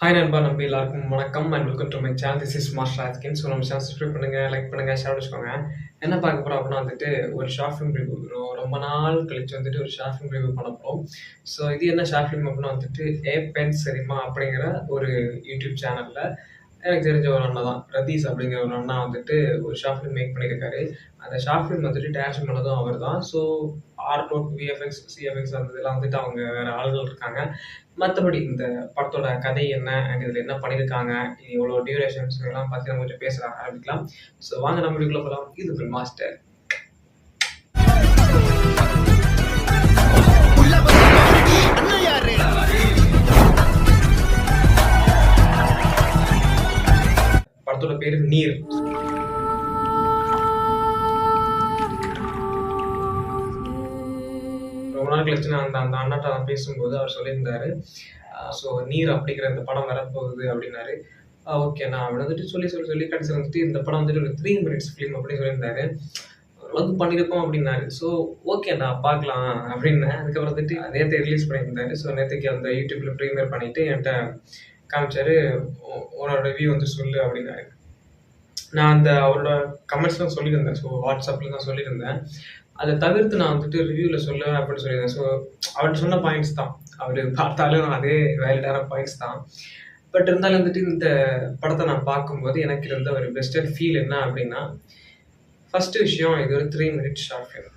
Hi நண்பா. நம்பி எல்லாருக்கும் வணக்கம். And welcome to my channel this is master ஆஸ்கின் so நம்ம சேனல் சப்ஸ்கிரைப் பண்ணுங்க லைக் பண்ணுங்க ஷேர் வச்சுக்கோங்க. என்ன பார்க்க போகிறோம் அப்படின்னா வந்துட்டு ஒரு ஷார்ட் ஃபிலிம் ரிவ்யூ ரொம்ப நாள் கழிச்சு வந்துட்டு ஒரு ஷார்ட் ஃபிலிம் ரிவ்யூ பண்ண போகிறோம் ஸோ இது என்ன ஷார்ட் ஃபிலிம் அப்படின்னா வந்துட்டு ஏ பென் சரிமா அப்படிங்கிற ஒரு யூடியூப் சேனலில் எனக்கு தெரிஞ்ச ஒரு அண்ணா தான். ரதீஸ் அப்படிங்கிற ஒரு அண்ணா வந்துட்டு ஒரு ஷார்ட் ஃபிலிம் மேக் பண்ணியிருக்காரு அந்த ஷார்ட் ஃபிலிம் வந்துட்டு டேரக்ஷன் பண்ணதும் அவர் தான். So art work VFX CFX அந்த இதெல்லாம் வந்துட்டு அவங்க வேறு ஆளுகள் இருக்காங்க. மற்றபடி இந்த படத்தோட கதை என்ன அண்ட் இதில் என்ன பண்ணியிருக்காங்க இது எவ்வளோ டியூரேஷன்ஸ் இதெல்லாம் பற்றி நம்ம கொஞ்சம் பேச ஆரம்பிக்கலாம். ஸோ வாங்க நம்ம போகலாம் இது மாஸ்டர் பேர் நீர். ரொம்ப நாள் கழிச்சு நான் அந்த அந்த அண்ணாட்ட நான் பேசும்போது அவர் சொல்லியிருந்தாரு. ஸோ நீர் அப்படிங்கிற இந்த படம் வரப்போகுது அப்படின்னாரு. ஓகே நான் அப்படி வந்துட்டு சொல்லி சொல்லி சொல்லி கடைசியில் வந்துட்டு இந்த படம் வந்துட்டு ஒரு த்ரீ மினிட்ஸ் ஃபிலிம் அப்படின்னு சொல்லியிருந்தாரு. ஓரளவுக்கு பண்ணியிருக்கோம் அப்படின்னாரு. ஸோ ஓகே நான் பார்க்கலாம் அப்படின்னேன் அதுக்கப்புறம் வந்துட்டு நேற்று ரிலீஸ் பண்ணியிருந்தாரு. ஸோ நேற்றுக்கு அந்த யூடியூப்பில் ப்ரீமியர் பண்ணிவிட்டு என்கிட்ட காமிச்சாரு. உன்னோட ரிவ்யூ வந்து சொல்லு அப்படின்னாரு. நான் அந்த அவரோட கமெண்ட்ஸ்லாம் சொல்லியிருந்தேன். ஸோ வாட்ஸ்அப்பில் தான் சொல்லியிருந்தேன். அதை தவிர்த்து நான் வந்துட்டு ரிவ்யூவில் சொல்லுவேன் அப்படின்னு சொல்லியிருந்தேன். ஸோ அவர் சொன்ன பாயிண்ட்ஸ் தான். அவர் பார்த்தாலும் அதே வேலிடான பாயிண்ட்ஸ் தான். பட் இருந்தாலும் வந்துட்டு இந்த படத்தை நான் பார்க்கும்போது எனக்கு இருந்த ஒரு பெஸ்டர் ஃபீல் என்ன அப்படின்னா ஃபஸ்ட்டு விஷயம் இது ஒரு த்ரீ மினிட்ஸ் ஷார்ட் ஃபிலிம்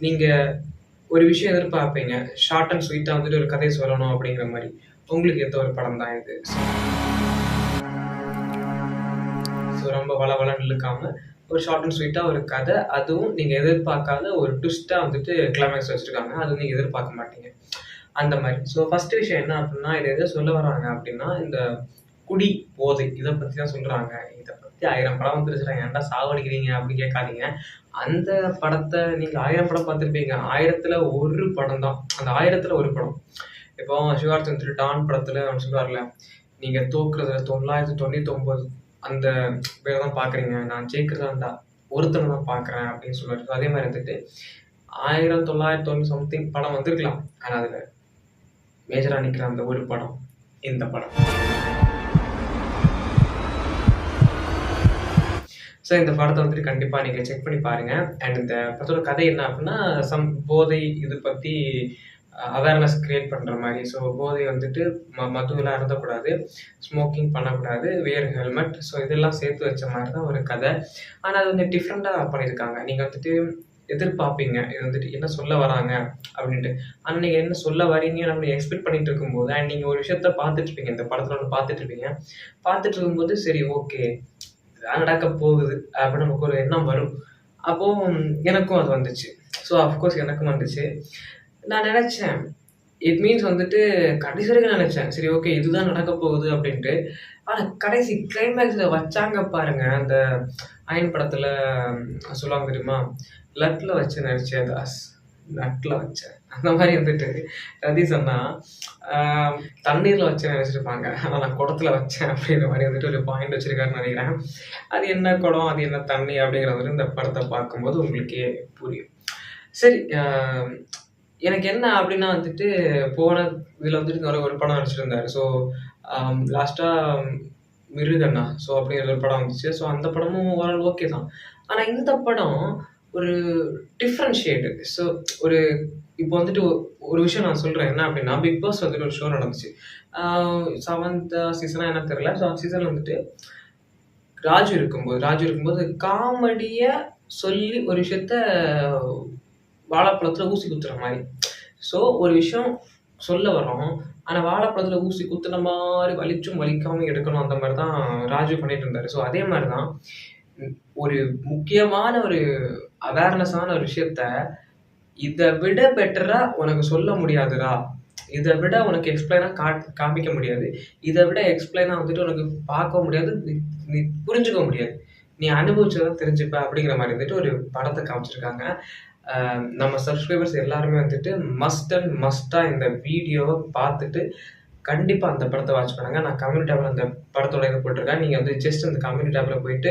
நீங்கள் ஒரு விஷயம் எதிர்பார்ப்பீங்க. ஷார்ட் அண்ட் ஸ்வீட்டாக வந்துட்டு ஒரு கதை சொல்லணும் அப்படிங்கிற மாதிரி. உங்களுக்கு ஏற்ற ஒரு படம் தான் இது. ரொம்ப வள வளன்னு இழுக்காம ஒரு ஷார்ட் அண்ட் ஸ்வீட்டாக ஒரு கதை அதுவும் நீங்கள் எதிர்பார்க்காத ஒரு ட்விஸ்ட்டாக வந்துட்டு கிளைமேக்ஸ் வச்சுருக்காங்க. அது நீங்கள் எதிர்பார்க்க மாட்டீங்க. அந்த மாதிரி. ஸோ ஃபஸ்ட்டு விஷயம் என்ன அப்படின்னா இதை எதை சொல்ல வராங்க அப்படின்னா இந்த குடி போதை இதை பற்றி தான் சொல்கிறாங்க இதை பற்றி ஆயிரம் படம் வந்துருச்சுறாங்க ஏன்டா சாவடிக்கிறீங்க அப்படின்னு கேட்காதீங்க. அந்த படத்தை நீங்கள் ஆயிரம் படம் பார்த்துருப்பீங்க. ஆயிரத்தில் ஒரு படம் தான். அந்த ஆயிரத்தில் ஒரு படம். இப்போ சிவார்த்தி சந்திர டான் படத்தில் அவன் சொல்லுவார்ல நீங்கள் தோக்குறதுல தொள்ளாயிரத்தி தொண்ணூற்றி ஒம்பது அந்த பேரை தான் பார்க்குறீங்க. நான் ஜெயிக்கிறதா இருந்தால் ஒருத்தனை தான் பார்க்குறேன் அப்படின்னு சொல்லுவார் அதே மாதிரி இருந்துட்டு ஆயிரம் தொள்ளாயிரத்தி தொண்ணூறு சம்திங் படம் வந்திருக்கலாம். ஆனால் அதில் மேஜராக நிற்கிற அந்த ஒரு படம் இந்த படம். ஸோ இந்த படத்தை வந்துட்டு கண்டிப்பாக நீங்கள் செக் பண்ணி பாருங்கள் அண்ட் இந்த படத்தோட கதை என்ன அப்படின்னா சம் போதை இது பற்றி அவேர்னஸ் க்ரியேட் பண்ணுற மாதிரி. ஸோ போதை வந்துட்டு ம மதுவெல்லாம் அருந்தக்கூடாது. ஸ்மோக்கிங் பண்ணக்கூடாது. வியர் ஹெல்மெட் ஸோ இதெல்லாம் சேர்த்து வச்ச மாதிரி தான் ஒரு கதை. ஆனால் அது வந்து டிஃப்ரெண்ட்டாக பண்ணியிருக்காங்க. நீங்கள் வந்துட்டு எதிர்பார்ப்பீங்க. இது வந்துட்டு என்ன சொல்ல வராங்க அப்படின்ட்டு. ஆனால் நீங்கள் என்ன சொல்ல வரீங்க நம்ம எக்ஸ்பெக்ட் பண்ணிட்டு இருக்கும்போது அண்ட் நீங்கள் ஒரு விஷயத்த பார்த்துட்டு இருப்பீங்க. இந்த படத்தில் ஒன்று பார்த்துட்டு இருப்பீங்க. பார்த்துட்டு இருக்கும்போது சரி ஓகே நடக்க போகுது அப்படின்னு நமக்கு ஒரு எண்ணம் வரும். அப்போது எனக்கும் அது வந்துச்சு. ஸோ அஃப்கோர்ஸ் எனக்கும் வந்துச்சு. நான் நினச்சேன். இட் மீன்ஸ் வந்துட்டு கடைசி வரைக்கும் நினச்சேன். சரி ஓகே இதுதான் நடக்க போகுது அப்படின்ட்டு. ஆனால் கடைசி கிளைமேக்ஸில் வச்சாங்க பாருங்க அந்த அயன் படத்தில் சொல்லுவாங்க தெரியுமா? லட்டில் வச்சு நடிச்சேன் தாஸ் நட்டில் வச்சேன் அந்த மாதிரி வந்துட்டு ரதி சொன்னா தண்ணீரில் வச்சு நினச்சிருப்பாங்க ஆனால் நான் குடத்தில் வச்சேன் அப்படிங்கிற மாதிரி வந்துட்டு ஒரு பாயிண்ட் வச்சுருக்காருன்னு நினைக்கிறேன். அது என்ன குடம் அது என்ன தண்ணி அப்படிங்கிறது இந்த படத்தை பார்க்கும்போது உங்களுக்கே புரியும். சரி எனக்கு என்ன அப்படின்னா வந்துட்டு போன இதில் வந்துட்டு ஒரு ஒரு படம் நடிச்சிருந்தாரு. ஸோ லாஸ்ட்டாக um, um, மிருகண்ணா ஸோ அப்படிங்கிற ஒரு படம் வந்துச்சு. ஸோ அந்த படமும் ஓரளவு ஓகே தான். ஆனால் இந்த படம் ஒரு டிஃப்ரென்ஷியேட்டு ஸோ ஒரு இப்போ வந்துட்டு ஒரு விஷயம் நான் சொல்கிறேன் என்ன அப்படின்னா பிக் பாஸ் வந்துட்டு ஒரு ஷோ நடந்துச்சு. செவன்த் சீசனாக என்ன தெரியல. ஸோ அந்த சீசனில் வந்துட்டு ராஜு இருக்கும்போது ராஜு இருக்கும்போது காமெடியை சொல்லி ஒரு விஷயத்த வாழைப்பழத்தில் ஊசி குத்துற மாதிரி. ஸோ ஒரு விஷயம் சொல்ல வரோம் ஆனால் வாழைப்பழத்தில் ஊசி குத்துன மாதிரி வலிச்சும் வலிக்காமல் எடுக்கணும் அந்த மாதிரி தான் ராஜு பண்ணிட்டு இருந்தார். ஸோ அதே மாதிரி தான் ஒரு முக்கியமான ஒரு அவேர்னஸான ஒரு விஷயத்த இதை விட பெட்டராக உனக்கு சொல்ல முடியாதுடா. இதை விட உனக்கு எக்ஸ்பிளைனாக கா காமிக்க முடியாது. இதை விட எக்ஸ்பிளைனாக வந்துட்டு உனக்கு பார்க்க முடியாது. நீ புரிஞ்சுக்க முடியாது. நீ அனுபவிச்சதான் தெரிஞ்சுப்ப அப்படிங்கிற மாதிரி வந்துட்டு ஒரு படத்தை காமிச்சிருக்காங்க. நம்ம சப்ஸ்கிரைபர்ஸ் எல்லாருமே வந்துட்டு மஸ்ட் அண்ட் மஸ்ட்டாக இந்த வீடியோவை பார்த்துட்டு கண்டிப்பாக அந்த படத்தை வாட்ச் பண்ணுங்க. நான் கம்யூனி டேப்பில் அந்த படத்தோட இது போட்டிருக்கேன். நீங்கள் வந்து ஜஸ்ட் அந்த கம்யூனி டேப்பில் போயிட்டு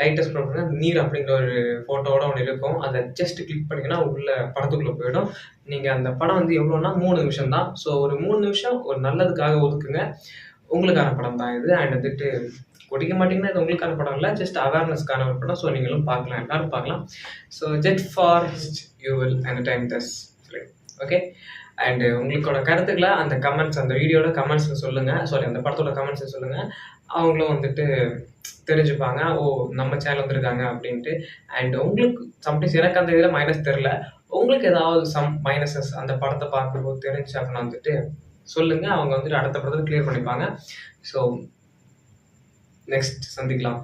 லைட்டஸ்ட் பண்ணுங்க. நீர் அப்படிங்கிற ஒரு ஃபோட்டோவோட ஒன்று இருக்கும். அதை ஜஸ்ட் கிளிக் பண்ணிங்கன்னா உள்ள படத்துக்குள்ளே போயிடும். நீங்கள் அந்த படம் வந்து எவ்வளோன்னா மூணு நிமிஷம் தான் ஸோ ஒரு மூணு நிமிஷம் ஒரு நல்லதுக்காக ஒதுக்குங்க. உங்களுக்கான படம் தான் இது. அண்ட் வந்துட்டு குடிக்க மாட்டீங்கன்னா இது உங்களுக்கான படம் இல்லை ஜஸ்ட் அவேர்னஸ்க்கான ஒரு படம். ஸோ நீங்களும் பார்க்கலாம். எல்லாரும் பார்க்கலாம். So jet for you will time thus okay and உங்களோட கருத்துக்களை அந்த கமெண்ட்ஸ் அந்த வீடியோட கமெண்ட்ஸில் சொல்லுங்கள் சாரி அந்த படத்தோட கமெண்ட்ஸில் சொல்லுங்கள் அவங்களும் வந்துட்டு தெரிஞ்சுப்பாங்க. ஓ நம்ம சேனல் வந்திருக்காங்க அப்படின்ட்டு. அண்ட் உங்களுக்கு சம்டைம்ஸ் எனக்கு அந்த இதில் மைனஸ் தெரில உங்களுக்கு ஏதாவது சம் மைனஸஸ் அந்த படத்தை பார்க்கும்போது தெரிஞ்சு அப்படின்னா வந்துட்டு சொல்லுங்கள் அவங்க வந்துட்டு அடுத்த படத்தில் கிளியர் பண்ணிப்பாங்க. ஸோ நெக்ஸ்ட் சந்திக்கலாம்.